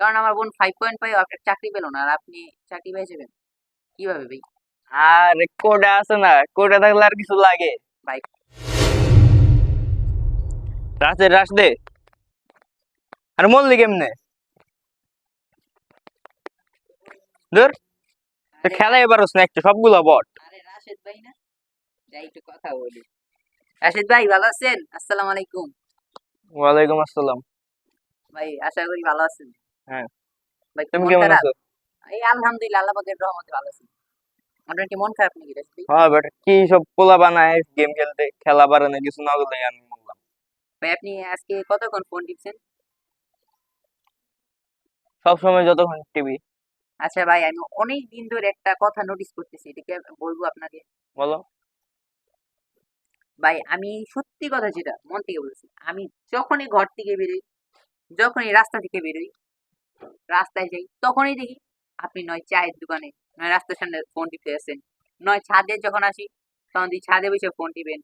কারণ আমার বোন ফাইভ পয়েন্ট ফাইভ আপনার চাকরি পেল না আর আপনি চাকরি পেয়ে যাবেন। কীভাবে ভাই? আর কোটা আছে না কোটা থাকলে আর কিছু লাগে। ভাই রাশের রাশ দে আর মল্লি কেমনে? ধর খেলা এবার একটা সবগুলো বট। আরে রাশেদ ভাই না যাই একটু কথা বলি। রাশেদ ভাই ভালো আছেন? আসসালামু আলাইকুম। ওয়ালাইকুম আসসালাম। ভাই আশা করি ভালো আছেন। হ্যাঁ। ভাই তুমি কেমন আছো? এই আলহামদুলিল্লাহ আল্লাহ পাকের রহমতে ভালো আছি। আপনার কি মন খারাপ নাকি রাশেদ হ্যাঁ বেটা কি সব পোলা বানায় গেম খেলতে খেলা বাড়ানো কিছু না বলে আমি বললাম ভাই আপনি আজকে কতক্ষণ ফোন টিপছেন? যতক্ষণ টিভি আচ্ছা ভাই আমি অনেক দিন ধরে একটা কথা নোটিস করতেছি এটাকে বলব আপনাকে। বলো। ভাই আমি সত্যি কথা যেটা মন থেকে বলছি আমি যখনই ঘর থেকে বেরোই যখনই রাস্তা থেকে বেরোই রাস্তায় যাই তখনই দেখি আপনি নয় চায়ের দোকানে নয় রাস্তার সামনে ফোন টিপতে আছেন নয় ছাদে যখন আসি তখন দেখি ছাদে বসে ফোন টিপেন।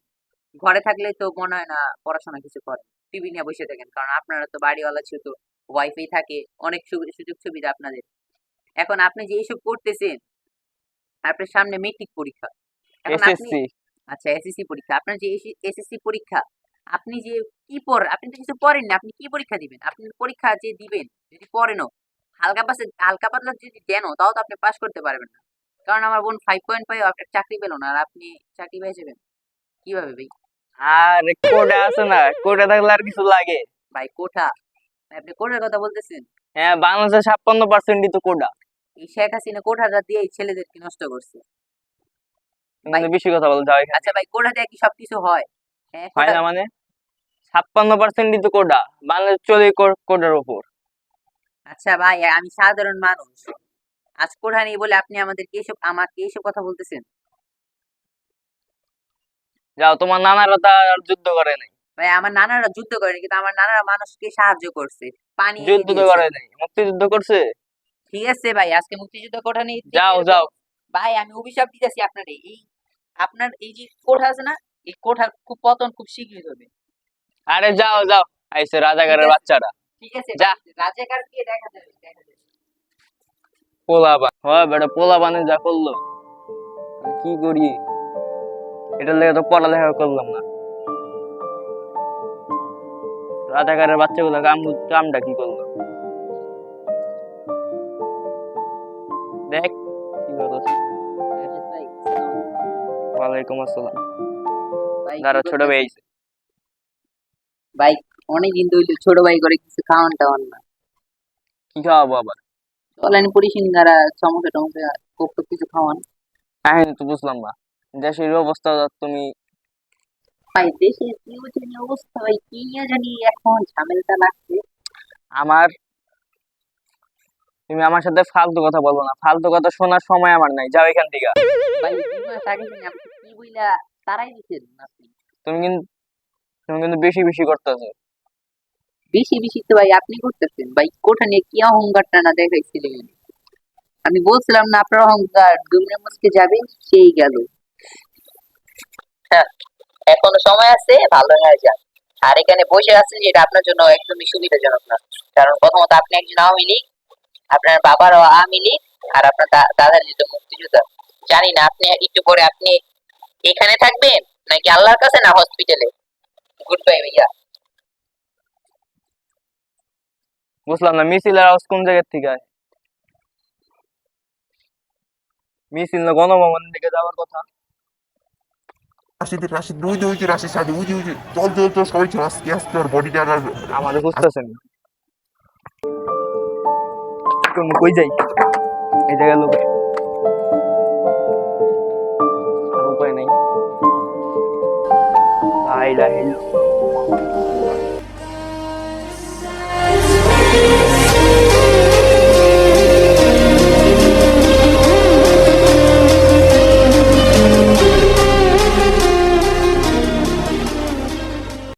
ঘরে থাকলে তো মনে হয় না পড়াশোনা কিছু করেন। টিভি নিয়ে বসে থাকেন কারণ আপনারা তো বাড়িওয়ালা ছিল তো ওয়াইফাই থাকে অনেক সুযোগ সুবিধা আপনাদের। এখন আপনি যে এইসব করতেছেন আপনার সামনে মেট্রিক পরীক্ষা। এখন আপনি আচ্ছা এসএসসি পরীক্ষা। আপনার যে এসএসসি পরীক্ষা আপনি যে কি পড় আপনি তো কিছু পড়েন না আপনি কি পরীক্ষা দিবেন? আপনি পরীক্ষা যে দিবেন যদি পড়েনও হালকা পাশে হালকা পাতলা যদি দেনও তাও তো আপনি পাস করতে পারবেন না। কারণ আমার বোন ফাইভ পয়েন্ট ফাইভ আপনার চাকরি পেল না আর আপনি চাকরি পেয়ে যাবেন। কীভাবে ভাই? আর কোডে আছে না কোডে থাকলে আর কিছু লাগে। ভাই কোঠা ভাই, আপনি কোঠার কথা বলতেছেন? হ্যাঁ বাংলাদেশে ছাপ্পান্ন পার্সেন্টই তো কোডা এই শেখ হাসিনা কোঠাটা দিয়ে এই ছেলেদেরকে নষ্ট করছে। বেশি কথা বলতে হয় আচ্ছা ভাই কোঠা দিয়ে কি সবকিছু হয়? হ্যাঁ হয় না মানে? ছাপ্পান্ন কোডা? বাংলাদেশ চলে কোডার উপর। আচ্ছা ভাই আমি সাধারণ মানুষ। আজ নেই বলে আপনি আমাদেরকে এইসব আমাকে এইসব কথা বলতেছেন? যাও তোমার নানারা তো আর যুদ্ধ করে নাই। ভাই আমার নানারা যুদ্ধ করেনি কিন্তু আমার নানারা মানুষকে সাহায্য করছে। পানি যুদ্ধ তো করে নাই। মুক্তিযুদ্ধ করছে? ঠিক আছে ভাই আজকে মুক্তিযুদ্ধ কোঠা নেই যাও যাও। ভাই আমি অভিশাপ দিতেছি আপনার। এই আপনার এই যে কোঠা আছে না এই কোঠার খুব পতন খুব শীঘ্রই হবে। আরে যাও যাও। আইসে রাজাকারের আছে। বাচ্চারা ঠিক আছে যা। রাজাকার দিয়ে দেখা যাবে দেখা যাবে। পোলাপান হয় বেটা পোলাপানে যা করল। কি করি? এটার লেগে তো পড়ালেখা করলাম না। রাজাকারের বাচ্চাগুলো কাম কামটা কি করল? দেখ কি। ওয়ালাইকুম আসসালাম। দাঁড়া ছোট ভাই। ভাই অনেকদিন ধরে ছোট ভাই করে কিছু খাওয়ান টাওয়ান না। কি খাওয়াবো আবার? অনলাইন সমস্যা খুব কিছু খাওয়ান। কাহিনী তো বুঝলাম না। দেশের অবস্থা তুমি ভাই দেশের কি জানি অবস্থা ভাই কি জানি এখন ঝামেলাটা লাগছে। আমার তুমি আমার সাথে ফালতু কথা বলব না। ফালতু কথা শোনার সময় আমার নাই। যাও এখান থেকে। ভাই কি বইলা তারাই আপনি তুমি কিন্তু তুমি কিন্তু বেশি বেশি করতেছো। বেশি বেশি তো ভাই আপনি করতেছেন। ভাই কোঠা নিয়ে কি অহংকারটা না দেখাইছিলেন আমি বলছিলাম না আপনার অহংকার দুমড়ে মুচকে যাবে সেই গেল। হ্যাঁ এখনও সময় আছে ভালো হয়ে যান আর এখানে বসে আছেন যেটা আপনার জন্য একদমই সুবিধাজনক না। কারণ প্রথমত আপনি একজন আওয়ামী লীগ আপনার বাবারও আওয়ামী লীগ আর আপনার দাদার যেহেতু মুক্তিযোদ্ধা। জানি না আপনি একটু পরে আপনি এখানে থাকবেন নাকি আল্লাহর কাছে না হসপিটালে গুড বাই ভাইয়া বুঝলাম না মিছিলের আওয়াজ কোন জায়গার থেকে আসে মিছিল না গণভবনের দিকে যাওয়ার কথা? রাশিদ রাশিদ ওই যে যে রাশিদ সাথে চল চল চল সবাই চল আজকে আজকে আর বডিটা আর আমাদের বুঝতেছেন তুমি কই যাই? এই জায়গায় লোক। I ilahe illallah.